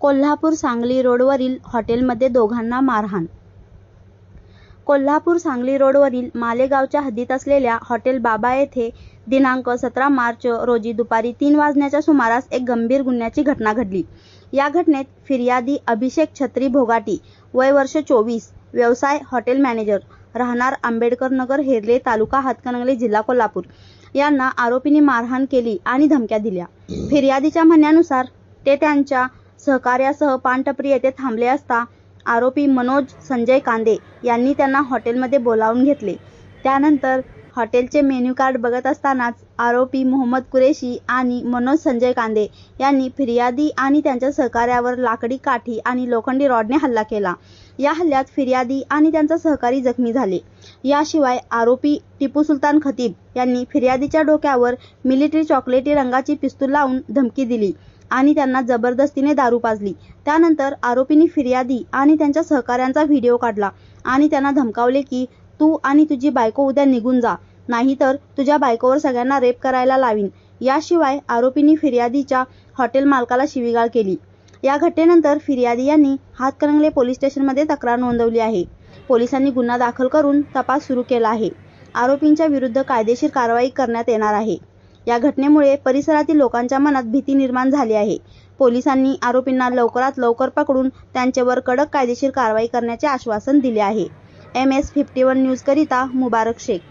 कोल्हापूर सांगली रोडवरील हॉटेलमध्ये दोघांना मारहाण कोल्हापूर सांगली रोडवरील मालेगावच्या हद्दीत असलेल्या हॉटेल बाबा येथे दिनांक सतरा मार्च रोजी दुपारी तीन वाजण्याच्या सुमारास एक गंभीर गुन्ह्याची घटना घडली. या घटनेत फिर्यादी अभिषेक छत्री भोगाटी वय वर्ष चोवीस, व्यवसाय हॉटेल मॅनेजर, राहणार आंबेडकर नगर हेर्ले तालुका हातकणंगले जिल्हा कोल्हापूर यांना आरोपींनी मारहाण केली आणि धमक्या दिल्या. फिर्यादीच्या म्हणण्यानुसार ते त्यांच्या सहकाऱ्यासह पानटपरी येथे थांबले असता आरोपी मनोज संजय कांदे यांनी त्यांना हॉटेलमध्ये बोलावून घेतले. त्यानंतर हॉटेलचे मेन्यू कार्ड बघत असतानाच आरोपी मोहम्मद कुरेशी आणि मनोज संजय कांदे यांनी फिर्यादी आणि त्यांच्या सहकाऱ्यावर लाकडी काठी आणि लोखंडी रॉडने हल्ला केला. या हल्ल्यात फिर्यादी आणि त्यांचा सहकारी जखमी झाले. याशिवाय आरोपी टिपू सुलतान खतीब यांनी फिर्यादीच्या डोक्यावर मिलिटरी चॉकलेटी रंगाची पिस्तूल लावून धमकी दिली आणि त्यांना जबरदस्तीने दारू पाजली. त्यानंतर आरोपींनी फिर्यादी आणि त्यांच्या सहकाऱ्यांचा व्हिडिओ काढला आणि त्यांना धमकावले की तू आणि तुझी बायको उद्या निघून जा नाहीतर तुझ्या बायकोवर सगळ्यांना रेप करायला लावीन. याशिवाय आरोपींनी फिर्यादीच्या हॉटेल मालकाला शिवीगाळ केली. या घटनेनंतर फिर्यादी यांनी हातकणंगले पोलीस स्टेशनमध्ये तक्रार नोंदवली आहे. पोलिसांनी गुन्हा दाखल करून तपास सुरू केला आहे. आरोपींच्या विरुद्ध कायदेशीर कारवाई करण्यात येणार आहे. या घटनेमुळे परिसरातील लोकांच्या मनात भीती निर्माण झाली आहे. पोलिसांनी आरोपींना लवकरात लवकर पकडून त्यांच्यावर कडक कायदेशीर कारवाई करण्याचे आश्वासन दिले आहे. एम एस फिफ्टी वन न्यूजकरिता मुबारक शेख.